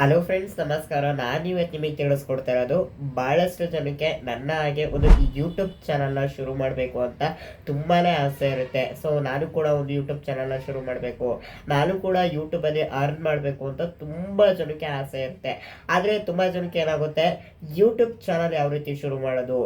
Hello friends ನಮಸ್ಕಾರ. ನಾನು ಇವತ್ತು ನಿಮಗೆ ತಿಳಿಸ್ಕೊಡ್ತಾ ಇರೋದು ಭಾಳಷ್ಟು ಜನಕ್ಕೆ ನನ್ನ ಹಾಗೆ ಒಂದು ಯೂಟ್ಯೂಬ್ ಚಾನಲ್ನ ಶುರು ಮಾಡಬೇಕು ಅಂತ ತುಂಬಾ ಆಸೆ ಇರುತ್ತೆ. ಸೊ ನಾನು ಕೂಡ ಒಂದು ಯೂಟ್ಯೂಬ್ ಚಾನಲ್ನ ಶುರು ಮಾಡಬೇಕು. ನಾನು ಕೂಡ ಯೂಟ್ಯೂಬಲ್ಲಿ ಅರ್ನ್ ಮಾಡಬೇಕು ಅಂತ ತುಂಬ ಜನಕ್ಕೆ ಆಸೆ ಇರುತ್ತೆ. ಆದರೆ ತುಂಬ ಜನಕ್ಕೆ ಏನಾಗುತ್ತೆ ಯೂಟ್ಯೂಬ್ ಚಾನಲ್ ಯಾವ ರೀತಿ ಶುರು ಮಾಡೋದು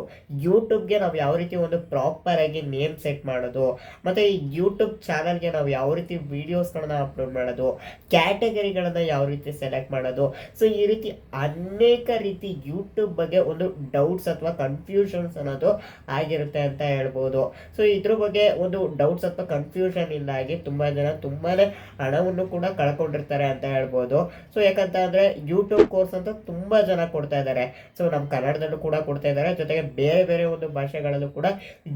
ಯೂಟ್ಯೂಬ್ಗೆ ನಾವು ಯಾವ ರೀತಿ ಒಂದು ಪ್ರಾಪರ್ ಆಗಿ ನೇಮ್ ಸೆಟ್ ಮಾಡೋದು, ಮತ್ತು ಈ ಯೂಟ್ಯೂಬ್ ಚಾನಲ್ಗೆ ನಾವು ಯಾವ ರೀತಿ ವೀಡಿಯೋಸ್ಗಳನ್ನ ಅಪ್ಲೋಡ್ ಮಾಡೋದು ಕ್ಯಾಟಗರಿಗಳನ್ನು ಯಾವ ರೀತಿ ಸೆಲೆಕ್ಟ್ ಮಾಡೋದು ಸೊ ಈ ರೀತಿ ಅನೇಕ ರೀತಿ ಯೂಟ್ಯೂಬ್ ಬಗ್ಗೆ ಒಂದು ಡೌಟ್ಸ್ ಅಥವಾ ಕನ್ಫ್ಯೂಷನ್ಸ್ ಅನ್ನೋದು ಆಗಿರುತ್ತೆ ಅಂತ ಹೇಳ್ಬೋದು. ಸೊ ಇದ್ರ ಬಗ್ಗೆ ಒಂದು ಡೌಟ್ಸ್ ಅಥವಾ ಕನ್ಫ್ಯೂಷನ್ ಇಂದಾಗಿ ತುಂಬಾ ಜನ ತುಂಬಾನೇ ಹಣವನ್ನು ಕೂಡ ಕಳ್ಕೊಂಡಿರ್ತಾರೆ ಅಂತ ಹೇಳ್ಬೋದು. ಸೊ ಯಾಕಂತ ಅಂದ್ರೆ ಯೂಟ್ಯೂಬ್ ಕೋರ್ಸ್ ಅಂತ ತುಂಬಾ ಜನ ಕೊಡ್ತಾ ಇದ್ದಾರೆ ಸೊ ನಮ್ಮ ಕನ್ನಡದಲ್ಲೂ ಕೂಡ ಕೊಡ್ತಾ ಇದ್ದಾರೆ ಜೊತೆಗೆ ಬೇರೆ ಬೇರೆ ಒಂದು ಭಾಷೆಗಳಲ್ಲೂ ಕೂಡ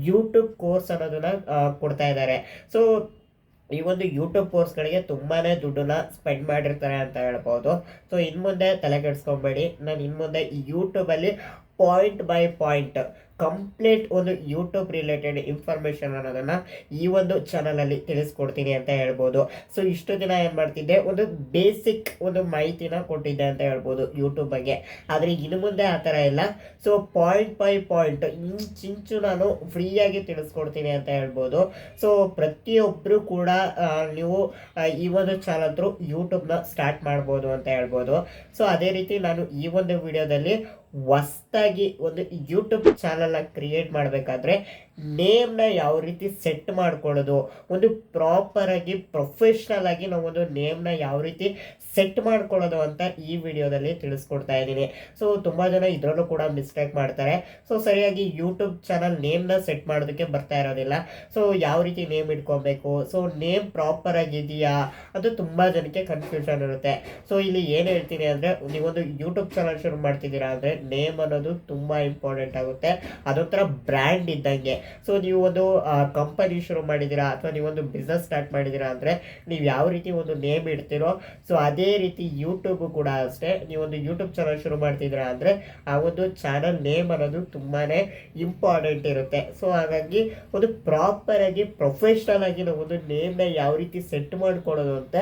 ಯೂಟ್ಯೂಬ್ ಕೋರ್ಸ್ ಅನ್ನೋದನ್ನ ಕೊಡ್ತಾ ಇದ್ದಾರೆ ಸೊ ಈ ಒಂದು ಯೂಟ್ಯೂಬ್ ಕೋರ್ಸ್ಗಳಿಗೆ ತುಂಬಾನೇ ದುಡ್ಡನ್ನ ಸ್ಪೆಂಡ್ ಮಾಡಿರ್ತಾರೆ ಅಂತ ಹೇಳ್ಬೋದು. ಸೊ ಇನ್ನು ಮುಂದೆ ತಲೆ ಕೆಡಿಸ್ಕೊಬೇಡಿ. ನಾನು ಇನ್ನು ಮುಂದೆ ಈ ಯೂಟ್ಯೂಬಲ್ಲಿ ಪಾಯಿಂಟ್ ಬೈ ಪಾಯಿಂಟ್ ಕಂಪ್ಲೀಟ್ ಒಂದು ಯೂಟ್ಯೂಬ್ ರಿಲೇಟೆಡ್ ಇನ್ಫಾರ್ಮೇಷನ್ ಅನ್ನೋದನ್ನು ಈ ಒಂದು ಚಾನಲಲ್ಲಿ ತಿಳಿಸ್ಕೊಡ್ತೀನಿ ಅಂತ ಹೇಳ್ಬೋದು. ಸೊ ಇಷ್ಟು ದಿನ ಏನು ಮಾಡ್ತಿದ್ದೆ? ಒಂದು ಬೇಸಿಕ್ ಒಂದು ಮಾಹಿತಿನ ಕೊಟ್ಟಿದ್ದೆ ಅಂತ ಹೇಳ್ಬೋದು ಯೂಟ್ಯೂಬ್ ಬಗ್ಗೆ. ಆದರೆ ಇನ್ನು ಮುಂದೆ ಆ ಥರ ಇಲ್ಲ. ಸೊ ಪಾಯಿಂಟ್ ಬೈ ಪಾಯಿಂಟ್ ಇಂಚಿಂಚು ನಾನು ಫ್ರೀಯಾಗಿ ತಿಳಿಸ್ಕೊಡ್ತೀನಿ ಅಂತ ಹೇಳ್ಬೋದು. ಸೊ ಪ್ರತಿಯೊಬ್ಬರು ಕೂಡ ನೀವು ಈ ಒಂದು ಚಾನಲ್ ಥ್ರೂ ಯೂಟ್ಯೂಬ್ನ ಸ್ಟಾರ್ಟ್ ಮಾಡ್ಬೋದು ಅಂತ ಹೇಳ್ಬೋದು. ಸೊ ಅದೇ ರೀತಿ ನಾನು ಈ ಒಂದು ವಿಡಿಯೋದಲ್ಲಿ ಹೊಸ್ದಾಗಿ ಒಂದು ಯೂಟ್ಯೂಬ್ ಚಾನಲ್ನ ಕ್ರಿಯೇಟ್ ಮಾಡಬೇಕಾದ್ರೆ ನೇಮ್ನ ಯಾವ ರೀತಿ ಸೆಟ್ ಮಾಡ್ಕೊಳ್ಳೋದು, ಒಂದು ಪ್ರಾಪರ್ ಆಗಿ ಪ್ರೊಫೆಷ್ನಲ್ ಆಗಿ ನಾವೊಂದು ನೇಮ್ನ ಯಾವ ರೀತಿ ಸೆಟ್ ಮಾಡ್ಕೊಳ್ಳೋದು ಅಂತ ಈ ವಿಡಿಯೋದಲ್ಲಿ ತಿಳಿಸ್ಕೊಡ್ತಾ ಇದ್ದೀನಿ. ಸೊ ತುಂಬ ಜನ ಇದರಲ್ಲೂ ಕೂಡ ಮಿಸ್ಟೇಕ್ ಮಾಡ್ತಾರೆ. ಸೊ ಸರಿಯಾಗಿ ಯೂಟ್ಯೂಬ್ ಚಾನಲ್ ನೇಮ್ನ ಸೆಟ್ ಮಾಡೋದಕ್ಕೆ ಬರ್ತಾ ಇರೋದಿಲ್ಲ. ಸೊ ಯಾವ ರೀತಿ ನೇಮ್ ಇಟ್ಕೊಬೇಕು? ಸೊ ನೇಮ್ ಪ್ರಾಪರ್ ಆಗಿದೆಯಾ? ಅದು ತುಂಬ ಜನಕ್ಕೆ ಕನ್ಫ್ಯೂಷನ್ ಇರುತ್ತೆ. ಸೊ ಇಲ್ಲಿ ಏನು ಹೇಳ್ತೀನಿ ಅಂದರೆ, ನೀವೊಂದು ಯೂಟ್ಯೂಬ್ ಚಾನಲ್ ಶುರು ಮಾಡ್ತಿದ್ದೀರಾ ಅಂದರೆ ನೇಮ್ ಅನ್ನೋದು ತುಂಬ ಇಂಪಾರ್ಟೆಂಟ್ ಆಗುತ್ತೆ. ಅದೊಂಥರ ಬ್ರ್ಯಾಂಡ್ ಇದ್ದಂಗೆ. ಸೊ ನೀವು ಒಂದು ಕಂಪನಿ ಶುರು ಮಾಡಿದ್ದೀರಾ? ಅಥವಾ ನೀವೊಂದು ಬಿಸ್ನೆಸ್ ಸ್ಟಾರ್ಟ್ ಮಾಡಿದ್ದೀರಾ ಅಂದರೆ ನೀವು ಯಾವ ರೀತಿ ಒಂದು ನೇಮ್ ಇಡ್ತೀರೋ? ಸೊ ಅದೇ ರೀತಿ ಯೂಟ್ಯೂಬ್ ಕೂಡ ಅಷ್ಟೇ. ನೀವೊಂದು ಯೂಟ್ಯೂಬ್ ಚಾನಲ್ ಶುರು ಮಾಡ್ತಿದ್ದೀರಾ ಅಂದರೆ ಆ ಒಂದು ಚಾನಲ್ ನೇಮ್ ಅನ್ನೋದು ತುಂಬಾ ಇಂಪಾರ್ಟೆಂಟ್ ಇರುತ್ತೆ. ಸೊ ಹಾಗಾಗಿ ಒಂದು ಪ್ರಾಪರ್ ಆಗಿ ಪ್ರೊಫೆಷ್ನಲ್ ಆಗಿ ನಾವು ಒಂದು ನೇಮ್ನ ಯಾವ ರೀತಿ ಸೆಟ್ ಮಾಡ್ಕೊಳ್ಳೋದು ಅಂತ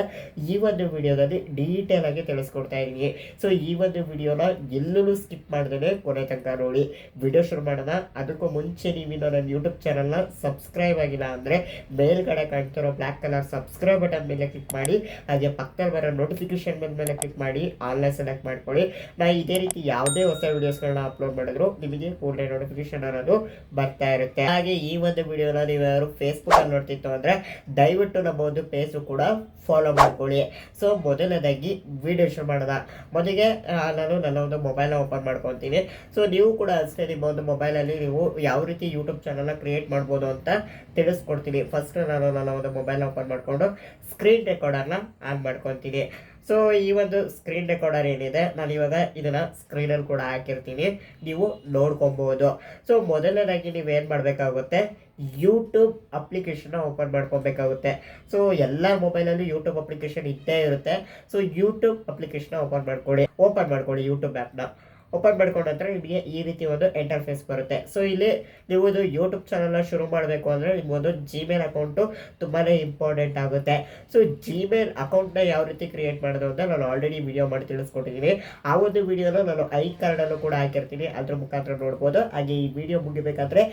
ಈ ಒಂದು ವಿಡಿಯೋದಲ್ಲಿ ಡೀಟೇಲ್ ಆಗಿ ತಿಳಿಸ್ಕೊಡ್ತಾ ಇದ್ದೀನಿ. ಸೊ ಈ ಒಂದು ವಿಡಿಯೋನ ಎಲ್ಲೂ ಸ್ಕಿಪ್ ಮಾಡಿದ್ರೆ ಕೊನೆ ತನಕ ನೋಡಿ. ವಿಡಿಯೋ ಶುರು ಮಾಡೋಣ. ಅದಕ್ಕೂ ಮುಂಚೆ ನೀವು ನನ್ನ ಯೂಟ್ಯೂಬ್ ಚಾನಲ್ನ ಸಬ್ಸ್ಕ್ರೈಬ್ ಆಗಿಲ್ಲ ಅಂದರೆ ಮೇಲ್ಗಡೆ ಕಾಣ್ತಿರೋ ಬ್ಲ್ಯಾಕ್ ಕಲರ್ ಸಬ್ಸ್ಕ್ರೈಬ್ ಬಟನ್ ಮೇಲೆ ಕ್ಲಿಕ್ ಮಾಡಿ, ಹಾಗೆ ಪಕ್ಕದಲ್ಲಿ ಬರೋ ನೋಟಿಫಿಕೇಶನ್ ಬಂದ ಮೇಲೆ ಕ್ಲಿಕ್ ಮಾಡಿ ಆನ್ಲೈನ್ ಸೆಲೆಕ್ಟ್ ಮಾಡ್ಕೊಳ್ಳಿ. ನಾ ಇದೇ ರೀತಿ ಯಾವುದೇ ಹೊಸ ವಿಡಿಯೋಸ್ಗಳನ್ನ ಅಪ್ಲೋಡ್ ಮಾಡಿದ್ರು ನಿಮಗೆ ಕೂಡಲೇ ನೋಟಿಫಿಕೇಶನ್ ಅನ್ನೋದು ಬರ್ತಾ ಇರುತ್ತೆ. ಹಾಗೆ ಈ ಒಂದು ವಿಡಿಯೋನ ನೀವು ಯಾರು ನೋಡ್ತಿತ್ತು ಅಂದರೆ ದಯವಿಟ್ಟು ನಮ್ಮ ಒಂದು ಫೇಸ್ಬುಕ್ ಕೂಡ ಫಾಲೋ ಮಾಡ್ಕೊಳ್ಳಿ. ಸೊ ಮೊದಲನೇದಾಗಿ ವಿಡಿಯೋ ಶುರು ಮಾಡಿದ ಮೊದಲಿಗೆ ನಾನು ನನ್ನ ಒಂದು ಮೊಬೈಲ್ನ ಓಪನ್ ಮಾಡ್ಕೊತೀನಿ. ಸೊ ನೀವು ಕೂಡ ಅಷ್ಟೇ ನಿಮ್ಮ ಒಂದು ಮೊಬೈಲಲ್ಲಿ ನೀವು ಯಾವ ರೀತಿ ಯೂಟ್ಯೂಬ್ ಚಾನಲ್ನ ಕ್ರಿಯೇಟ್ ಮಾಡ್ಬೋದು ಅಂತ ತಿಳಿಸ್ಕೊಡ್ತೀನಿ. ಫಸ್ಟ್ ನಾನು ನನ್ನ ಒಂದು ಮೊಬೈಲ್ ಓಪನ್ ಮಾಡಿಕೊಂಡು ಸ್ಕ್ರೀನ್ ರೆಕಾರ್ಡರ್ನ ಆನ್ ಮಾಡ್ಕೊತೀನಿ. ಸೊ ಈ ಒಂದು ಸ್ಕ್ರೀನ್ ರೆಕಾರ್ಡರ್ ಏನಿದೆ, ನಾನು ಇವಾಗ ಇದನ್ನ ಸ್ಕ್ರೀನಲ್ಲಿ ಕೂಡ ಹಾಕಿರ್ತೀನಿ. ನೀವು ನೋಡ್ಕೊಬೋದು. ಸೊ ಮೊದಲನೇದಾಗಿ ನೀವೇನು ಮಾಡಬೇಕಾಗುತ್ತೆ ಯೂಟ್ಯೂಬ್ ಅಪ್ಲಿಕೇಶನ್ನ ಓಪನ್ ಮಾಡ್ಕೊಬೇಕಾಗುತ್ತೆ. ಸೊ ಎಲ್ಲ ಮೊಬೈಲಲ್ಲೂ ಯೂಟ್ಯೂಬ್ ಅಪ್ಲಿಕೇಶನ್ ಇದ್ದೇ ಇರುತ್ತೆ. ಸೊ ಯೂಟ್ಯೂಬ್ ಅಪ್ಲಿಕೇಶನ್ ಓಪನ್ ಮಾಡ್ಕೊಳ್ಳಿ ಓಪನ್ ಮಾಡ್ಕೊಳ್ಳಿ ಯೂಟ್ಯೂಬ್ ಆ್ಯಪ್ನ ಓಪನ್ ಮಾಡ್ಕೊಂಡ ನಂತರ ನಿಮಗೆ ಈ ರೀತಿ ಒಂದು ಇಂಟರ್ಫೇಸ್ ಬರುತ್ತೆ. ಸೊ ಇಲ್ಲಿ ನೀವು ಇದು ಯೂಟ್ಯೂಬ್ ಚಾನಲ್ನ ಶುರು ಮಾಡಬೇಕು ಅಂದರೆ ನಿಮಗೊಂದು ಜಿಮೇಲ್ ಅಕೌಂಟು ತುಂಬಾ ಇಂಪಾರ್ಟೆಂಟ್ ಆಗುತ್ತೆ. ಸೊ ಜಿಮೇಲ್ ಅಕೌಂಟ್ನ ಯಾವ ರೀತಿ ಕ್ರಿಯೇಟ್ ಮಾಡೋದು ಅಂತ ನಾನು ಆಲ್ರೆಡಿ ವಿಡಿಯೋ ಮಾಡಿ ತಿಳಿಸ್ಕೊಟ್ಟಿದ್ದೀನಿ ಆ ಒಂದು ವಿಡಿಯೋನ ನಾನು ಐ ಕಾರ್ಡಲ್ಲೂ ಕೂಡ ಹಾಕಿರ್ತೀನಿ. ಅದ್ರ ಮುಖಾಂತರ ನೋಡ್ಬೋದು. ಹಾಗೆ ಈ ವಿಡಿಯೋ ಮುಗಿಬೇಕಾದ್ರೆ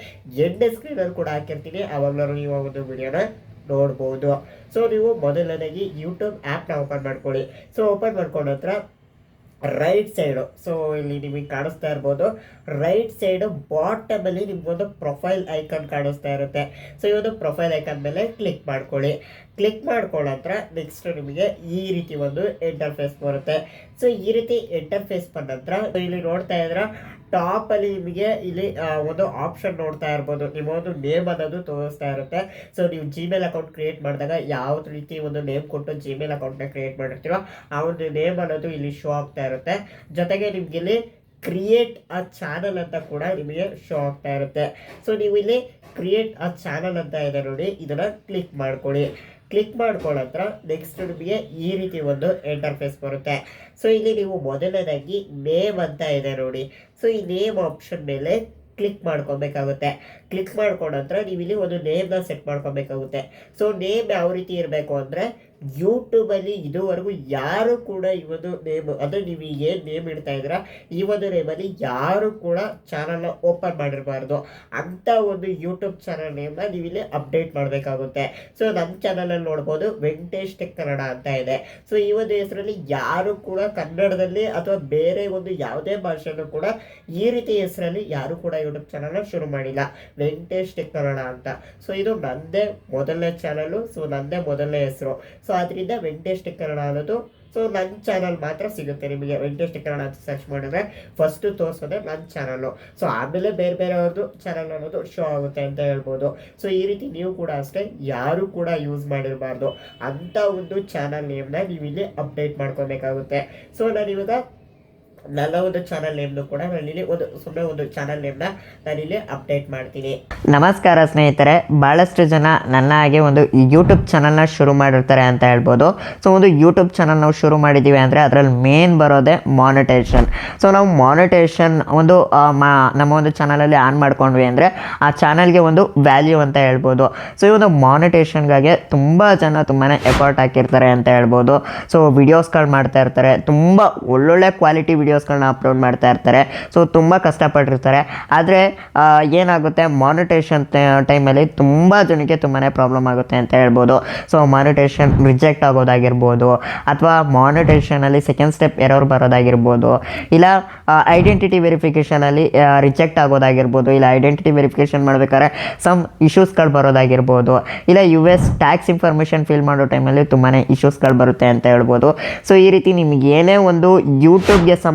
ಎಂಡ್ ಸ್ಕ್ರೀನಲ್ಲಿ ಕೂಡ ಹಾಕಿರ್ತೀನಿ. ಆವಾಗಲೂ ನೀವು ಆ ಒಂದು ವಿಡಿಯೋನ ನೋಡ್ಬೋದು. ಸೊ ನೀವು ಮೊದಲನೇದಾಗಿ ಯೂಟ್ಯೂಬ್ ಆ್ಯಪ್ನ ಓಪನ್ ಮಾಡ್ಕೊಳ್ಳಿ. ಸೊ ಓಪನ್ ಮಾಡ್ಕೊಂಡ ರೈಟ್ ಸೈಡು ಸೊ ಇಲ್ಲಿ ನಿಮಗೆ ಕಾಣಿಸ್ತಾ ಇರ್ಬೋದು. ರೈಟ್ ಸೈಡು ಬಾಟಮಲ್ಲಿ ನಿಮಗೊಂದು ಪ್ರೊಫೈಲ್ ಐಕಾನ್ ಕಾಣಿಸ್ತಾ ಇರುತ್ತೆ. ಸೊ ಒಂದು ಪ್ರೊಫೈಲ್ ಐಕಾನ್ ಮೇಲೆ ಕ್ಲಿಕ್ ಮಾಡ್ಕೊಳ್ಳಿ. ಕ್ಲಿಕ್ ಮಾಡ್ಕೊಳ್ಳೋತ್ರ ನೆಕ್ಸ್ಟ್ ನಿಮಗೆ ಈ ರೀತಿ ಒಂದು ಇಂಟರ್ಫೇಸ್ ಬರುತ್ತೆ. ಸೊ ಈ ರೀತಿ ಇಂಟರ್ಫೇಸ್ ಬಂದ ನಂತರ ಇಲ್ಲಿ ನೋಡ್ತಾ ಇದ್ರ ಟಾಪ್ ಅಲ್ಲಿ ನಿಮಗೆ ಇಲ್ಲಿ ಒಂದು ಆಪ್ಷನ್ ನೋಡ್ತಾ ಇರ್ಬೋದು. ನಿಮ್ಮ ಒಂದು ನೇಮ್ ಅನ್ನೋದು ತೋರಿಸ್ತಾ ಇರುತ್ತೆ. ಸೊ ನೀವು ಜಿಮೇಲ್ ಅಕೌಂಟ್ ಕ್ರಿಯೇಟ್ ಮಾಡಿದಾಗ ಯಾವ ರೀತಿ ಒಂದು ನೇಮ್ ಕೊಟ್ಟು ಜಿಮೇಲ್ ಅಕೌಂಟ್ನ ಕ್ರಿಯೇಟ್ ಮಾಡಿರ್ತೀರೋ, ಆ ಒಂದು ನೇಮ್ ಅನ್ನೋದು ಇಲ್ಲಿ ಶೋ ಆಗ್ತಾ ಇರುತ್ತೆ. ಜೊತೆಗೆ ನಿಮ್ಗೆ ಇಲ್ಲಿ ಕ್ರಿಯೇಟ್ ಅ ಚಾನಲ್ ಅಂತ ಕೂಡ ನಿಮಗೆ ಶೋ ಆಗ್ತಾ ಇರುತ್ತೆ. ಸೊ ನೀವು ಇಲ್ಲಿ ಕ್ರಿಯೇಟ್ ಅ ಚಾನಲ್ ಅಂತ ಇದೆ ನೋಡಿ. ಇದನ್ನ ಕ್ಲಿಕ್ ಮಾಡ್ಕೊಳ್ಳಿ. ಕ್ಲಿಕ್ ಮಾಡ್ಕೊಳತ್ರ ನೆಕ್ಸ್ಟ್ ನಿಮಗೆ ಈ ರೀತಿ ಒಂದು ಇಂಟರ್ಫೇಸ್ ಬರುತ್ತೆ. ಸೊ ಇಲ್ಲಿ ನೀವು ಮೊದಲನೇದಾಗಿ ನೇಮ್ ಅಂತ ಇದೆ ನೋಡಿ. ಸೊ ಈ ನೇಮ್ ಆಪ್ಷನ್ ಮೇಲೆ ಕ್ಲಿಕ್ ಮಾಡ್ಕೊಬೇಕಾಗುತ್ತೆ. ಕ್ಲಿಕ್ ಮಾಡ್ಕೊಂಡ ನಂತರ ನೀವು ಇಲ್ಲಿ ಒಂದು ನೇಮ್ನ ಸೆಟ್ ಮಾಡ್ಕೊಬೇಕಾಗುತ್ತೆ. ಸೊ ನೇಮ್ ಯಾವ ರೀತಿ ಇರಬೇಕು ಅಂದರೆ ಯೂಟ್ಯೂಬಲ್ಲಿ ಇದುವರೆಗೂ ಯಾರು ಕೂಡ ಈ ಒಂದು ನೇಮ್ ಅಂದರೆ ನೀವು ಏನು ನೇಮ್ ಇಡ್ತಾ ಇದ್ದೀರಾ, ಈ ಒಂದು ನೇಮಲ್ಲಿ ಯಾರು ಕೂಡ ಚಾನಲ್ನ ಓಪನ್ ಮಾಡಿರಬಾರ್ದು. ಅಂತ ಒಂದು ಯೂಟ್ಯೂಬ್ ಚಾನಲ್ ನೇಮ್ನ ನೀವು ಅಪ್ಡೇಟ್ ಮಾಡಬೇಕಾಗುತ್ತೆ. ಸೊ ನಮ್ಮ ಚಾನಲಲ್ಲಿ ನೋಡ್ಬೋದು ವೆಂಕಟೇಶ್ ಟೆಕ್ ಕನ್ನಡ ಅಂತ ಇದೆ. ಸೊ ಈ ಒಂದು ಹೆಸರಲ್ಲಿ ಯಾರು ಕೂಡ ಕನ್ನಡದಲ್ಲಿ ಅಥವಾ ಬೇರೆ ಒಂದು ಯಾವುದೇ ಭಾಷೆಯಲ್ಲೂ ಕೂಡ ಈ ರೀತಿ ಹೆಸರಲ್ಲಿ ಯಾರು ಕೂಡ ಯೂಟ್ಯೂಬ್ ಚಾನಲ್ನ ಶುರು ಮಾಡಿಲ್ಲ. ವೆಂಕಟೇಶ್ ಕನ್ನಡ ಅಂತ. ಸೊ ಇದು ನಂದೇ ಮೊದಲನೇ ಚಾನಲು, ಸೊ ನಂದೇ ಮೊದಲನೇ ಹೆಸರು. ಸೊ ಅದರಿಂದ ವೆಂಕಟೇಶ್ ಕನ್ನಡ ಅನ್ನೋದು, ಸೊ ನನ್ನ ಚಾನಲ್ ಮಾತ್ರ ಸಿಗುತ್ತೆ ನಿಮಗೆ. ವೆಂಕಟೇಶ್ ಕನ್ನಡ ಅಂತ ಸರ್ಚ್ ಮಾಡಿದ್ರೆ ಫಸ್ಟು ತೋರಿಸೋದೆ ನನ್ನ ಚಾನಲ್ಲು ಸೊ ಆಮೇಲೆ ಬೇರೆ ಬೇರೆಯವ್ರದ್ದು ಚಾನಲ್ ಅನ್ನೋದು ಶೋ ಆಗುತ್ತೆ ಅಂತ ಹೇಳ್ಬೋದು. ಸೊ ಈ ರೀತಿ ನೀವು ಕೂಡ ಅಷ್ಟೇ, ಯಾರು ಕೂಡ ಯೂಸ್ ಮಾಡಿರಬಾರ್ದು. ಅಂಥ ಒಂದು ಚಾನಲ್ ನೇಮ್ನ ನೀವು ಇಲ್ಲಿ ಅಪ್ಡೇಟ್ ಮಾಡ್ಕೋಬೇಕಾಗುತ್ತೆ. ಸೊ ನಾನು ಇವಾಗ ನನ್ನ ಒಂದು ಚಾನಲ್ ನೇಮ್ನು ಕೂಡ ನಾನಿಲ್ಲಿ ಒಂದು ಸುಮ್ಮನೆ ಒಂದು ಚಾನಲ್ ನೇಮ್ನ ನಾನಿಲ್ಲಿ ಅಪ್ಡೇಟ್ ಮಾಡ್ತೀನಿ. ನಮಸ್ಕಾರ ಸ್ನೇಹಿತರೆ ಭಾಳಷ್ಟು ಜನ ನನ್ನ ಹಾಗೆ ಒಂದು ಯೂಟ್ಯೂಬ್ ಚಾನಲ್ನ ಶುರು ಮಾಡಿರ್ತಾರೆ ಅಂತ ಹೇಳ್ಬೋದು. ಸೊ ಒಂದು ಯೂಟ್ಯೂಬ್ ಚಾನಲ್ ನಾವು ಶುರು ಮಾಡಿದ್ದೀವಿ ಅಂದರೆ ಅದರಲ್ಲಿ ಮೇನ್ ಬರೋದೇ ಮಾನಿಟೇಷನ್ ಸೊ ನಾವು ಮಾನಿಟೇಷನ್ ಒಂದು ನಮ್ಮ ಒಂದು ಚಾನಲಲ್ಲಿ ಆನ್ ಮಾಡ್ಕೊಂಡ್ವಿ ಅಂದರೆ ಆ ಚಾನಲ್ಗೆ ಒಂದು ವ್ಯಾಲ್ಯೂ ಅಂತ ಹೇಳ್ಬೋದು. ಸೊ ಈ ಒಂದು ಮಾನಿಟೇಷನ್ಗಾಗಿ ತುಂಬ ಜನ ತುಂಬಾ ಎಫರ್ಟ್ ಹಾಕಿರ್ತಾರೆ ಅಂತ ಹೇಳ್ಬೋದು. ಸೊ ವಿಡಿಯೋಸ್ಗಳು ಮಾಡ್ತಾ ಇರ್ತಾರೆ. ತುಂಬ ಒಳ್ಳೊಳ್ಳೆ ಕ್ವಾಲಿಟಿ ವಿಡಿಯೋಸ್ಗಳನ್ನ ಅಪ್ಲೋಡ್ ಮಾಡ್ತಾ ಇರ್ತಾರೆ. ಸೊ ತುಂಬ ಕಷ್ಟಪಟ್ಟಿರ್ತಾರೆ. ಆದರೆ ಏನಾಗುತ್ತೆ? ಮಾನಿಟೇಷನ್ ಟೈಮಲ್ಲಿ ತುಂಬ ಜನಕ್ಕೆ ತುಂಬಾ ಪ್ರಾಬ್ಲಮ್ ಆಗುತ್ತೆ ಅಂತ ಹೇಳ್ಬೋದು. ಸೊ ಮಾನಿಟೇಷನ್ ರಿಜೆಕ್ಟ್ ಆಗೋದಾಗಿರ್ಬೋದು, ಅಥವಾ ಮಾನಿಟೇಷನಲ್ಲಿ ಸೆಕೆಂಡ್ ಸ್ಟೆಪ್ ಎರರ್ ಬರೋದಾಗಿರ್ಬೋದು, ಇಲ್ಲ ಐಡೆಂಟಿಟಿ ವೆರಿಫಿಕೇಷನಲ್ಲಿ ರಿಜೆಕ್ಟ್ ಆಗೋದಾಗಿರ್ಬೋದು, ಇಲ್ಲ ಐಡೆಂಟಿಟಿ ವೆರಿಫಿಕೇಷನ್ ಮಾಡಬೇಕಾದ್ರೆ ಸಮ್ ಇಶ್ಯೂಸ್ಗಳು ಬರೋದಾಗಿರ್ಬೋದು, ಇಲ್ಲ U S tax information fill ಮಾಡೋ ಟೈಮಲ್ಲಿ ತುಂಬಾ ಇಶ್ಯೂಸ್ಗಳು ಬರುತ್ತೆ ಅಂತ ಹೇಳ್ಬೋದು. ಸೊ ಈ ರೀತಿ ನಿಮ್ಗೆ ಏನೇ ಒಂದು ಯೂಟ್ಯೂಬ್ಗೆ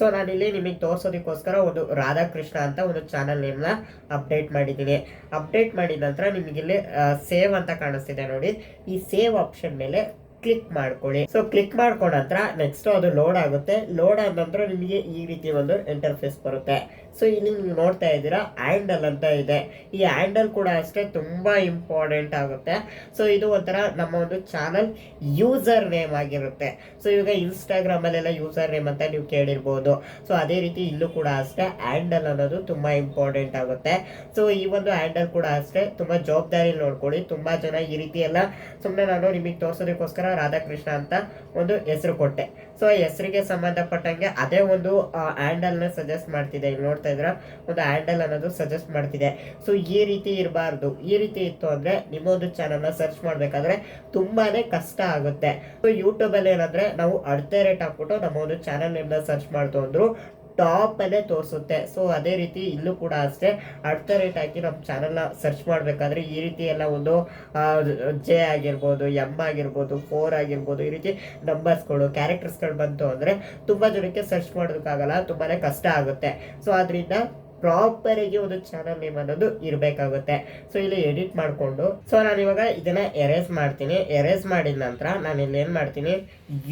ಸೊ ಇಲ್ಲಿ ನಿಮಗೆ ತೋರಿಸೋದಕ್ಕೋಸ್ಕರ ಒಂದು ರಾಧಾಕೃಷ್ಣ ಅಂತ ಒಂದು ಚಾನಲ್ ನೇಮ್ನ ಅಪ್ಡೇಟ್ ಮಾಡಿದ್ದೀನಿ. ಅಪ್ಡೇಟ್ ಮಾಡಿದ ನಂತರ ನಿಮಗಿಲ್ಲಿ ಸೇವ್ ಅಂತ ಕಾಣಿಸ್ತಿದೆ ನೋಡಿ. ಈ ಸೇವ್ ಆಪ್ಷನ್ ಮೇಲೆ ಕ್ಲಿಕ್ ಮಾಡ್ಕೊಳ್ಳಿ. ಸೊ ಕ್ಲಿಕ್ ಮಾಡ್ಕೊಂಡ ನಂತರ ನೆಕ್ಸ್ಟ್ ಅದು ಲೋಡ್ ಆಗುತ್ತೆ. ಲೋಡ್ ಆದ ನಂತರ ನಿಮಗೆ ಈ ರೀತಿ ಒಂದು ಇಂಟರ್ಫೇಸ್ ಬರುತ್ತೆ. ಸೊ ಇಲ್ಲಿ ನೀವು ನೋಡ್ತಾ ಇದ್ದೀರಾ ಹ್ಯಾಂಡಲ್ ಅಂತ ಇದೆ. ಈ ಹ್ಯಾಂಡಲ್ ಕೂಡ ಅಷ್ಟೇ ತುಂಬ ಇಂಪಾರ್ಟೆಂಟ್ ಆಗುತ್ತೆ. ಸೊ ಇದು ಒಂಥರ ನಮ್ಮ ಒಂದು ಚಾನಲ್ ಯೂಸರ್ ನೇಮ್ ಆಗಿರುತ್ತೆ. ಸೊ ಇವಾಗ ಇನ್ಸ್ಟಾಗ್ರಾಮ್ ಅಲ್ಲೆಲ್ಲ ಯೂಸರ್ ನೇಮ್ ಅಂತ ನೀವು ಕೇಳಿರ್ಬೋದು. ಸೊ ಅದೇ ರೀತಿ ಇಲ್ಲೂ ಕೂಡ ಅಷ್ಟೇ ಹ್ಯಾಂಡಲ್ ಅನ್ನೋದು ತುಂಬ ಇಂಪಾರ್ಟೆಂಟ್ ಆಗುತ್ತೆ. ಸೊ ಈ ಒಂದು ಹ್ಯಾಂಡಲ್ ಕೂಡ ಅಷ್ಟೇ ತುಂಬ ಜವಾಬ್ದಾರಿ ನೋಡ್ಕೊಳ್ಳಿ. ತುಂಬ ಜನ ಈ ರೀತಿ ಎಲ್ಲ ಸುಮ್ಮನೆ ನಾನು ನಿಮಗೆ ತೋರಿಸೋದಕ್ಕೋಸ್ಕರ ರಾಧಾಕೃಷ್ಣ ಅಂತ ಒಂದು ಹೆಸರು ಕೊಟ್ಟೆ. ಸೊ ಹೆಸರಿಗೆ ಸಂಬಂಧಪಟ್ಟಂಗೆ ಅದೇ ಒಂದು ಹ್ಯಾಂಡಲ್ನ ಸಜೆಸ್ಟ್ ಮಾಡ್ತಿದೆ. ಇಲ್ಲಿ ನೋಡ್ತಾ ಇದ್ರ ಒಂದು ಹ್ಯಾಂಡಲ್ ಅನ್ನೋದು ಸಜೆಸ್ಟ್ ಮಾಡ್ತಿದೆ. ಸೊ ಈ ರೀತಿ ಇರಬಾರ್ದು. ಈ ರೀತಿ ಇತ್ತು ಅಂದ್ರೆ ನಿಮ್ಮ ಒಂದು ಚಾನಲ್ನ ಸರ್ಚ್ ಮಾಡ್ಬೇಕಾದ್ರೆ ತುಂಬಾನೇ ಕಷ್ಟ ಆಗುತ್ತೆ. ಸೊ ಯೂಟ್ಯೂಬಲ್ಲಿ ಏನಂದ್ರೆ ನಾವು ಅಳತೆ ರೇಟ್ ಹಾಕ್ಬಿಟ್ಟು ನಮ್ಮ ಒಂದು ಚಾನಲ್ ಸರ್ಚ್ ಮಾಡ್ತು ಅಂದ್ರು ಟಾಪ್ ಅಲ್ಲೇ ತೋರಿಸುತ್ತೆ. ಸೊ ಅದೇ ರೀತಿ ಇಲ್ಲೂ ಕೂಡ ಅಷ್ಟೇ ಅಡ್ತ ರೇಟ್ ಹಾಕಿ ನಮ್ಮ ಚಾನಲ್ನ ಸರ್ಚ್ ಮಾಡಬೇಕಾದ್ರೆ ಈ ರೀತಿ ಎಲ್ಲ ಒಂದು ಜೆ ಆಗಿರ್ಬೋದು, ಎಂ ಆಗಿರ್ಬೋದು, ಫೋರ್ ಆಗಿರ್ಬೋದು, ಈ ರೀತಿ ನಂಬರ್ಸ್ಗಳು ಕ್ಯಾರೆಕ್ಟರ್ಸ್ಗಳು ಬಂತು ಅಂದರೆ ತುಂಬ ಜನಕ್ಕೆ ಸರ್ಚ್ ಮಾಡೋದಕ್ಕಾಗಲ್ಲ ತುಂಬಾ ಕಷ್ಟ ಆಗುತ್ತೆ. ಸೊ ಅದರಿಂದ ಪ್ರಾಪರಾಗಿ ಒಂದು ಚಾನಲ್ ನೇಮ್ ಅನ್ನೋದು ಇರಬೇಕಾಗುತ್ತೆ. ಸೊ ಇಲ್ಲಿ ಎಡಿಟ್ ಮಾಡಿಕೊಂಡು. ಸೊ ನಾನು ಇವಾಗ ಇದನ್ನ ಎರೇಸ್ ಮಾಡ್ತೀನಿ. ಎರೇಸ್ ಮಾಡಿದ ನಂತರ ನಾನು ಇಲ್ಲಿ ಏನು ಮಾಡ್ತೀನಿ?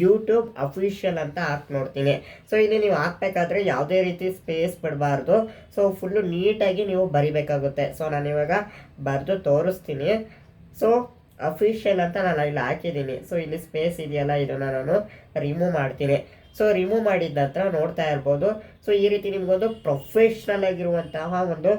ಯೂಟ್ಯೂಬ್ ಅಫಿಷಿಯಲ್ ಅಂತ ಹಾಕ್ ನೋಡ್ತೀನಿ. ಸೊ ಇಲ್ಲಿ ನೀವು ಹಾಕ್ಬೇಕಾದ್ರೆ ಯಾವುದೇ ರೀತಿ ಸ್ಪೇಸ್ ಬಿಡಬಾರ್ದು. ಸೊ ಫುಲ್ಲು ನೀಟಾಗಿ ನೀವು ಬರಿಬೇಕಾಗುತ್ತೆ. ಸೊ ನಾನು ಇವಾಗ ಬರೆದು ತೋರಿಸ್ತೀನಿ. ಸೊ ಅಫಿಷಿಯಲ್ ಅಂತ ನಾನು ಇಲ್ಲಿ ಹಾಕಿದ್ದೀನಿ. ಸೊ ಇಲ್ಲಿ ಸ್ಪೇಸ್ ಇದೆಯಲ್ಲ, ಇದನ್ನು ನಾನು ರಿಮೂವ್ ಮಾಡ್ತೀನಿ. ಸೊ ರಿಮೂವ್ ಮಾಡಿದ ನಂತರ ನೋಡ್ತಾ ಇರ್ಬೋದು. ಸೊ ಈ ರೀತಿ ನಿಮಗೊಂದು ಪ್ರೊಫೆಷ್ನಲ್ ಆಗಿರುವಂತಹ ಒಂದು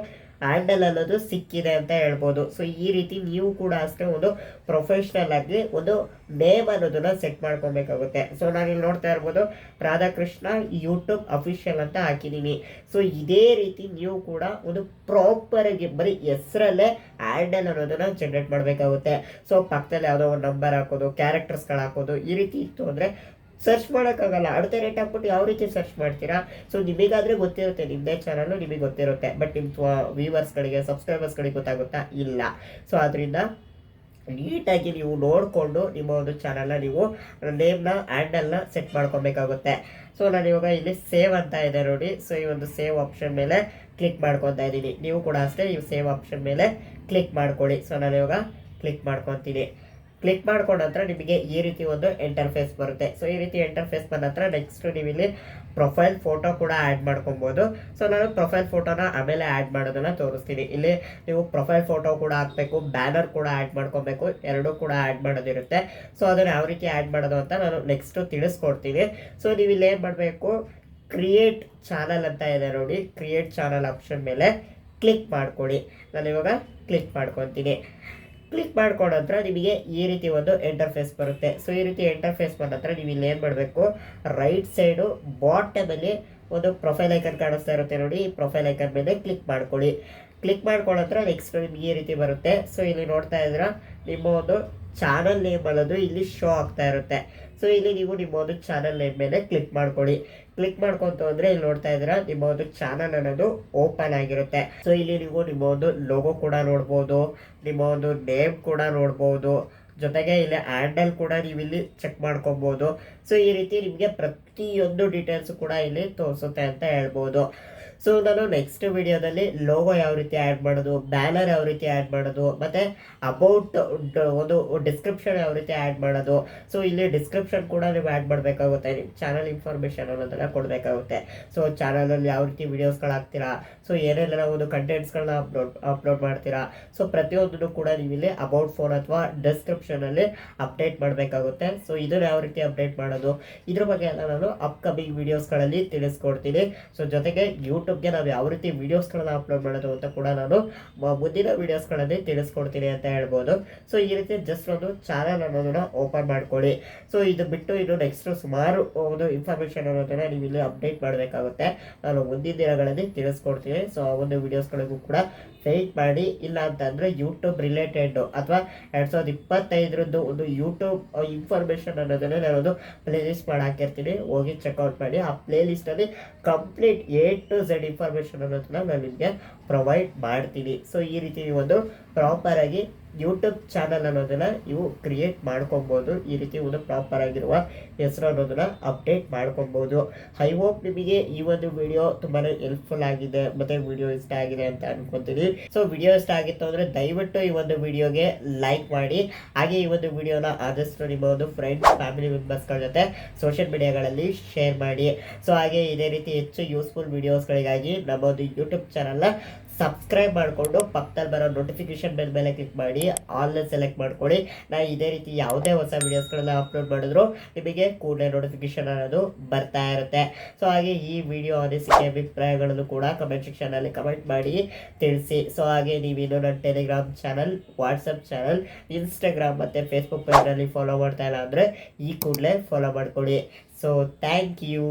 ಹ್ಯಾಂಡಲ್ ಅನ್ನೋದು ಸಿಕ್ಕಿದೆ ಅಂತ ಹೇಳ್ಬೋದು. ಸೊ ಈ ರೀತಿ ನೀವು ಕೂಡ ಅಷ್ಟೇ ಒಂದು ಪ್ರೊಫೆಷ್ನಲ್ ಆಗಿ ಒಂದು ನೇಮ್ ಅನ್ನೋದನ್ನ ಸೆಟ್ ಮಾಡ್ಕೊಬೇಕಾಗುತ್ತೆ. ಸೊ ನಾನು ಇಲ್ಲಿ ನೋಡ್ತಾ ಇರ್ಬೋದು, ರಾಧಾಕೃಷ್ಣ ಯೂಟ್ಯೂಬ್ ಅಫಿಷಿಯಲ್ ಅಂತ ಹಾಕಿದ್ದೀನಿ. ಸೊ ಇದೇ ರೀತಿ ನೀವು ಕೂಡ ಒಂದು ಪ್ರಾಪರ್ ಆಗಿ ಬರೀ ಹೆಸರಲ್ಲೇ ಹ್ಯಾಂಡಲ್ ಅನ್ನೋದನ್ನ ಜನರೇಟ್ ಮಾಡಬೇಕಾಗುತ್ತೆ. ಸೊ ಪಕ್ಕದಲ್ಲಿ ಯಾವುದೋ ಒಂದು ನಂಬರ್ ಹಾಕೋದು ಕ್ಯಾರೆಕ್ಟರ್ಸ್ಗಳು ಹಾಕೋದು, ಈ ರೀತಿ ಇತ್ತು ಅಂದರೆ ಸರ್ಚ್ ಮಾಡೋಕ್ಕಾಗಲ್ಲ. ಅಡ್ತ ರೇಟ್ ಹಾಕ್ಬಿಟ್ಟು ಯಾವ ರೀತಿ ಸರ್ಚ್ ಮಾಡ್ತೀರಾ? ಸೊ ನಿಮಗಾದರೆ ಗೊತ್ತಿರುತ್ತೆ ನಿಮ್ಮದೇ ಚಾನಲ್ಲು ನಿಮಗೆ ಗೊತ್ತಿರುತ್ತೆ. ಬಟ್ ನಿಮ್ಮ ವ್ಯೂವರ್ಸ್ಗಳಿಗೆ ಸಬ್ಸ್ಕ್ರೈಬರ್ಸ್ಗಳಿಗೆ ಗೊತ್ತಾಗುತ್ತಾ? ಇಲ್ಲ. ಸೊ ಅದರಿಂದ ನೀಟಾಗಿ ನೀವು ನೋಡಿಕೊಂಡು ನಿಮ್ಮ ಒಂದು ಚಾನಲ್ನ ನೀವು ನೇಮ್ನ ಹ್ಯಾಂಡಲ್ನ ಸೆಟ್ ಮಾಡ್ಕೊಬೇಕಾಗುತ್ತೆ. ಸೊ ನಾನು ಇವಾಗ ಇಲ್ಲಿ ಸೇವ್ ಅಂತ ಇದೆ ನೋಡಿ. ಸೊ ಈ ಒಂದು ಸೇವ್ ಆಪ್ಷನ್ ಮೇಲೆ ಕ್ಲಿಕ್ ಮಾಡ್ಕೊತಾ ಇದ್ದೀನಿ. ನೀವು ಕೂಡ ಅಷ್ಟೇ ಈ ಸೇವ್ ಆಪ್ಷನ್ ಮೇಲೆ ಕ್ಲಿಕ್ ಮಾಡ್ಕೊಳ್ಳಿ. ಸೊ ನಾನು ಇವಾಗ ಕ್ಲಿಕ್ ಮಾಡ್ಕೊತೀನಿ. ಕ್ಲಿಕ್ ಮಾಡ್ಕೊಂಡ ನಂತರ ನಿಮಗೆ ಈ ರೀತಿ ಒಂದು ಇಂಟರ್ಫೇಸ್ ಬರುತ್ತೆ. ಸೊ ಈ ರೀತಿ ಇಂಟರ್ಫೇಸ್ ಬಂದ ನಂತರ ನೆಕ್ಸ್ಟ್ ನೀವು ಇಲ್ಲಿ ಪ್ರೊಫೈಲ್ ಫೋಟೋ ಕೂಡ ಆ್ಯಡ್ ಮಾಡ್ಕೊಬೋದು. ಸೊ ನಾನು ಪ್ರೊಫೈಲ್ ಫೋಟೋನ ಆಮೇಲೆ ಆ್ಯಡ್ ಮಾಡೋದನ್ನ ತೋರಿಸ್ತೀನಿ. ಇಲ್ಲಿ ನೀವು ಪ್ರೊಫೈಲ್ ಫೋಟೋ ಕೂಡ ಹಾಕಬೇಕು ಬ್ಯಾನರ್ ಕೂಡ ಆ್ಯಡ್ ಮಾಡ್ಕೊಬೇಕು, ಎರಡೂ ಕೂಡ ಆ್ಯಡ್ ಮಾಡೋದಿರುತ್ತೆ. ಸೊ ಅದನ್ನು ಯಾವ ರೀತಿ ಆ್ಯಡ್ ಮಾಡೋದು ಅಂತ ನಾನು ನೆಕ್ಸ್ಟು ತಿಳಿಸ್ಕೊಡ್ತೀನಿ. ಸೊ ನೀವು ಇಲ್ಲಿ ಏನು ಮಾಡಬೇಕು ಕ್ರಿಯೇಟ್ ಚಾನಲ್ ಅಂತ ಇದೆ ನೋಡಿ. ಕ್ರಿಯೇಟ್ ಚಾನಲ್ ಆಪ್ಷನ್ ಮೇಲೆ ಕ್ಲಿಕ್ ಮಾಡ್ಕೊಳ್ಳಿ. ನಾನು ಇವಾಗ ಕ್ಲಿಕ್ ಮಾಡ್ಕೊತೀನಿ. ಕ್ಲಿಕ್ ಮಾಡ್ಕೊಂಡ ನಂತರ ನಿಮಗೆ ಈ ರೀತಿ ಒಂದು ಇಂಟರ್ಫೇಸ್ ಬರುತ್ತೆ. ಸೊ ಈ ರೀತಿ ಇಂಟರ್ಫೇಸ್ ಬಂದ ನಂತರ ನೀವು ಇಲ್ಲಿ ಏನು ಮಾಡಬೇಕು? ರೈಟ್ ಸೈಡು ಬಾಟಮಲ್ಲಿ ಒಂದು ಪ್ರೊಫೈಲ್ ಐಕನ್ ಕಾಣಿಸ್ತಾ ಇರುತ್ತೆ ನೋಡಿ. ಈ ಪ್ರೊಫೈಲ್ ಐಕನ್ ಮೇಲೆ ಕ್ಲಿಕ್ ಮಾಡ್ಕೊಳ್ಳಿ. ಕ್ಲಿಕ್ ಮಾಡ್ಕೊಂಡ ನಂತರ ನೆಕ್ಸ್ಟ್ ನಿಮ್ಗೆ ಈ ರೀತಿ ಬರುತ್ತೆ. ಸೊ ಇಲ್ಲಿ ನೋಡ್ತಾ ಇದ್ದೀರಾ? ನಿಮ್ಮ ಒಂದು ಚಾನಲ್ ನೇಮ್ ಅನ್ನೋದು ಇಲ್ಲಿ ಶೋ ಆಗ್ತಾ ಇರುತ್ತೆ. ಸೊ ಇಲ್ಲಿ ನೀವು ನಿಮ್ಮ ಒಂದು ಚಾನಲ್ ನೇಮ್ ಮೇಲೆ ಕ್ಲಿಕ್ ಮಾಡ್ಕೊಳ್ಳಿ. ಕ್ಲಿಕ್ ಮಾಡ್ಕೊಂತ ಹೋದ್ರೆ ಇಲ್ಲಿ ನೋಡ್ತಾ ಇದ್ದೀರಾ, ನಿಮ್ಮ ಒಂದು ಚಾನಲ್ ಅನ್ನೋದು ಓಪನ್ ಆಗಿರುತ್ತೆ. ಸೊ ಇಲ್ಲಿ ನೀವು ನಿಮ್ಮ ಒಂದು ಲೋಗೋ ಕೂಡ ನೋಡ್ಬೋದು, ನಿಮ್ಮ ಒಂದು ನೇಮ್ ಕೂಡ ನೋಡ್ಬೋದು. ಜೊತೆಗೆ ಇಲ್ಲಿ ಹ್ಯಾಂಡಲ್ ಕೂಡ ನೀವು ಇಲ್ಲಿ ಚೆಕ್ ಮಾಡ್ಕೊಬೋದು. ಸೊ ಈ ರೀತಿ ನಿಮಗೆ ಪ್ರತಿಯೊಂದು ಡೀಟೇಲ್ಸ್ ಕೂಡ ಇಲ್ಲಿ ತೋರಿಸುತ್ತೆ ಅಂತ ಹೇಳ್ಬೋದು. ಸೊ ನಾನು ನೆಕ್ಸ್ಟ್ ವಿಡಿಯೋದಲ್ಲಿ ಲೋಗೋ ಯಾವ ರೀತಿ ಆ್ಯಡ್ ಮಾಡೋದು ಬ್ಯಾನರ್ ಯಾವ ರೀತಿ ಆ್ಯಡ್ ಮಾಡೋದು, ಮತ್ತು ಅಬೌಟ್ ಒಂದು ಡಿಸ್ಕ್ರಿಪ್ಷನ್ ಯಾವ ರೀತಿ ಆ್ಯಡ್ ಮಾಡೋದು. ಸೊ ಇಲ್ಲಿ ಡಿಸ್ಕ್ರಿಪ್ಷನ್ ಕೂಡ ನೀವು ಆ್ಯಡ್ ಮಾಡಬೇಕಾಗುತ್ತೆ. ನಿಮ್ಮ ಚಾನಲ್ ಇನ್ಫಾರ್ಮೇಷನ್ ಅನ್ನೋದನ್ನು ಕೊಡಬೇಕಾಗುತ್ತೆ. ಸೊ ಚಾನಲಲ್ಲಿ ಯಾವ ರೀತಿ ವೀಡಿಯೋಸ್ಗಳು ಹಾಕ್ತೀರಾ ಸೊ ಏನೆಲ್ಲ ಒಂದು ಕಂಟೆಂಟ್ಸ್ಗಳನ್ನ ಅಪ್ಲೋಡ್ ಅಪ್ಲೋಡ್ ಮಾಡ್ತೀರಾ. ಸೊ ಪ್ರತಿಯೊಂದನ್ನು ಕೂಡ ನೀವು ಇಲ್ಲಿ ಅಬೌಟ್ ಫೋನ್ ಅಥವಾ ಡಿಸ್ಕ್ರಿಪ್ಷನಲ್ಲಿ ಅಪ್ಡೇಟ್ ಮಾಡಬೇಕಾಗುತ್ತೆ. ಸೊ ಇದನ್ನು ಯಾವ ರೀತಿ ಅಪ್ಡೇಟ್ ಮಾಡೋದು, ಇದ್ರ ಬಗ್ಗೆ ಎಲ್ಲ ನಾನು ಅಪ್ಕಮಿಂಗ್ ವೀಡಿಯೋಸ್ಗಳಲ್ಲಿ ತಿಳಿಸ್ಕೊಡ್ತೀನಿ. ಸೊ ಜೊತೆಗೆ ಯೂಟ್ಯೂಬ್ಗೆ ನಾವು ಯಾವ ರೀತಿ ವೀಡಿಯೋಸ್ಗಳನ್ನ ಅಪ್ಲೋಡ್ ಮಾಡೋದು ಅಂತ ಕೂಡ ನಾನು ಮುಂದಿನ ವೀಡಿಯೋಸ್ಗಳಲ್ಲಿ ತಿಳಿಸ್ಕೊಡ್ತೀನಿ ಅಂತ ಹೇಳ್ಬೋದು. ಸೊ ಈ ರೀತಿ ಜಸ್ಟ್ ಒಂದು ಚಾನಲ್ ಅನ್ನೋದನ್ನ ಓಪನ್ ಮಾಡ್ಕೊಳ್ಳಿ. ಸೊ ಇದು ಬಿಟ್ಟು ಇನ್ನು ನೆಕ್ಸ್ಟ್ ಸುಮಾರು ಒಂದು ಇನ್ಫಾರ್ಮೇಷನ್ ಅನ್ನೋದನ್ನ ನೀವು ಇಲ್ಲಿ ಅಪ್ಡೇಟ್ ಮಾಡಬೇಕಾಗುತ್ತೆ. ನಾನು ಮುಂದಿನ ದಿನಗಳಲ್ಲಿ ತಿಳಿಸ್ಕೊಡ್ತೀನಿ. ಸೊ ಆ ಒಂದು ವೀಡಿಯೋಸ್ಗಳಿಗೂ ಕೂಡ ವೆಯ್ಟ್ ಮಾಡಿ. ಇಲ್ಲ ಅಂತಂದ್ರೆ ಯೂಟ್ಯೂಬ್ ರಿಲೇಟೆಡ್ ಅಥವಾ ಎರಡು ಸಾವಿರದ ಇಪ್ಪತ್ತೈದರದ್ದು ಒಂದು ಯೂಟ್ಯೂಬ್ ಇನ್ಫಾರ್ಮೇಷನ್ ಅನ್ನೋದನ್ನ ನಾನೊಂದು ಪ್ಲೇ ಲಿಸ್ಟ್ ಮಾಡಿ ಹಾಕಿರ್ತೀನಿ. ಹೋಗಿ ಚೆಕ್ಔಟ್ ಮಾಡಿ. ಆ play ಲಿಸ್ಟಲ್ಲಿ complete A to Z information ಅನ್ನೋದನ್ನ ನಾನು ನಿಮಗೆ ಪ್ರೊವೈಡ್ ಮಾಡ್ತೀನಿ. ಸೊ ಈ ರೀತಿ ಒಂದು ಪ್ರಾಪರ್ ಆಗಿ ಯೂಟ್ಯೂಬ್ ಚಾನಲ್ ಅನ್ನೋದನ್ನ ನೀವು ಕ್ರಿಯೇಟ್ ಮಾಡ್ಕೊಬೋದು. ಈ ರೀತಿ ಒಂದು ಪ್ರಾಪರ್ ಆಗಿರುವ ಹೆಸರು ಅನ್ನೋದನ್ನ ಅಪ್ಡೇಟ್ ಮಾಡ್ಕೊಬೋದು. ಐ ಹೋಪ್ ನಿಮಗೆ ಈ ಒಂದು ವಿಡಿಯೋ ತುಂಬಾನೇ ಹೆಲ್ಪ್ಫುಲ್ ಆಗಿದೆ, ಮತ್ತೆ ವಿಡಿಯೋ ಇಷ್ಟ ಆಗಿದೆ ಅಂತ ಅನ್ಕೊಂತೀನಿ. ಸೊ ವಿಡಿಯೋ ಇಷ್ಟ ಆಗಿತ್ತು ಅಂದ್ರೆ ದಯವಿಟ್ಟು ಈ ಒಂದು ವಿಡಿಯೋಗೆ ಲೈಕ್ ಮಾಡಿ. ಹಾಗೆ ಈ ಒಂದು ವಿಡಿಯೋನ ಆದಷ್ಟು ನಿಮ್ಮ ಒಂದು ಫ್ರೆಂಡ್ಸ್ ಫ್ಯಾಮಿಲಿ ಮೆಂಬರ್ಸ್ಗಳ ಜೊತೆ ಸೋಷಿಯಲ್ ಮೀಡಿಯಾಗಳಲ್ಲಿ ಶೇರ್ ಮಾಡಿ. ಸೊ ಹಾಗೆ ಇದೇ ರೀತಿ ಹೆಚ್ಚು ಯೂಸ್ಫುಲ್ ವಿಡಿಯೋಸ್ಗಳಿಗಾಗಿ ನಮ್ಮ ಒಂದು ಯೂಟ್ಯೂಬ್ ಚಾನಲ್ನ ಸಬ್ಸ್ಕ್ರೈಬ್ ಮಾಡಿಕೊಂಡು ಪಕ್ಕದಲ್ಲಿ ಬರೋ ನೋಟಿಫಿಕೇಶನ್ ಬೆಲ್ ಮೇಲೆ ಕ್ಲಿಕ್ ಮಾಡಿ ಆಲ್ನ ಸೆಲೆಕ್ಟ್ ಮಾಡ್ಕೊಳ್ಳಿ. ನಾ ಇದೇ ರೀತಿ ಯಾವುದೇ ಹೊಸ ವೀಡಿಯೋಸ್ಗಳನ್ನ ಅಪ್ಲೋಡ್ ಮಾಡಿದ್ರು ನಿಮಗೆ ಕೂಡಲೇ ನೋಟಿಫಿಕೇಶನ್ ಅನ್ನೋದು ಬರ್ತಾ ಇರುತ್ತೆ. ಸೊ ಹಾಗೆ ಈ ವಿಡಿಯೋ ಅನಿಸಿಕೆ ಅಭಿಪ್ರಾಯಗಳನ್ನು ಕೂಡ ಕಮೆಂಟ್ ಸೆಕ್ಷನಲ್ಲಿ ಕಮೆಂಟ್ ಮಾಡಿ ತಿಳಿಸಿ. ಸೊ ಹಾಗೆ ನೀವಿನ್ನು ನನ್ನ Telegram channel WhatsApp channel Instagram ಮತ್ತು ಫೇಸ್ಬುಕ್ ಪೇಜ್ನಲ್ಲಿ ಫಾಲೋ ಮಾಡ್ತಾ ಇಲ್ಲ ಅಂದರೆ ಈ ಕೂಡಲೇ ಫಾಲೋ ಮಾಡ್ಕೊಳ್ಳಿ. So thank you